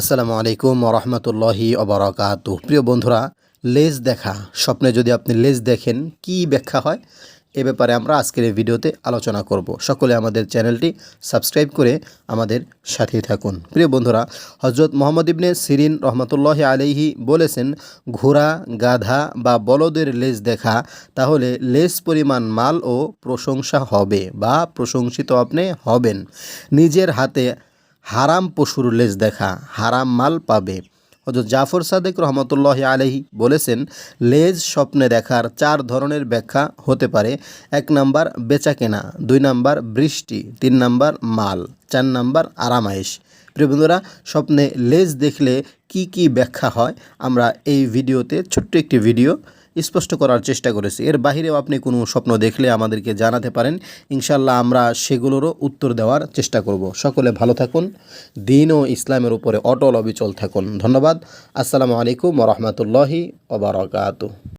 আসসালামু আলাইকুম রহমতুল্লাহি অবরাকাত প্রিয় বন্ধুরা, লেজ দেখা, স্বপ্নে যদি আপনি লেজ দেখেন, কি ব্যাখ্যা হয়? এ ব্যাপারে আমরা আজকের এই ভিডিওতে আলোচনা করব। সকলে আমাদের চ্যানেলটি সাবস্ক্রাইব করে আমাদের সাথেই থাকুন। প্রিয় বন্ধুরা হজরত মোহাম্মদ ইবনে সিরিন রহমতুল্লাহ আলাইহি বলেছেন, ঘোড়া, গাধা বা বলদের লেজ দেখা, তাহলে লেজ পরিমাণ মাল ও প্রশংসা হবে বা প্রশংসিত আপনি হবেন। নিজের হাতে হারাম পশুর লেজ দেখা, হারাম মাল পাবে। হজরত জাফর সাদেক রহমতুল্লাহ আলহি বলেছেন, লেজ স্বপ্নে দেখার চার ধরনের ব্যাখ্যা হতে পারে। এক নাম্বার বেচা কেনা দুই নাম্বার বৃষ্টি, তিন নাম্বার মাল, চার নাম্বার আরামায়েশ। প্রিয় বন্ধুরা, স্বপ্নে লেজ দেখলে কি কি ব্যাখ্যা হয়, আমরা এই ভিডিওতে ছোট্ট একটি ভিডিও স্পষ্ট করার চেষ্টা করেছি। এর বাহিরেও আপনি কোনো স্বপ্ন দেখলে আমাদেরকে জানাতে পারেন। ইনশাল্লাহ আমরা সেগুলোরও উত্তর দেওয়ার চেষ্টা করব। সকলে ভালো থাকুন, দিন ও ইসলামের উপরে অটল অবিচল থাকুন। ধন্যবাদ। আসসালামু আলাইকুম রহমতুল্লাহি ওবরাকাতু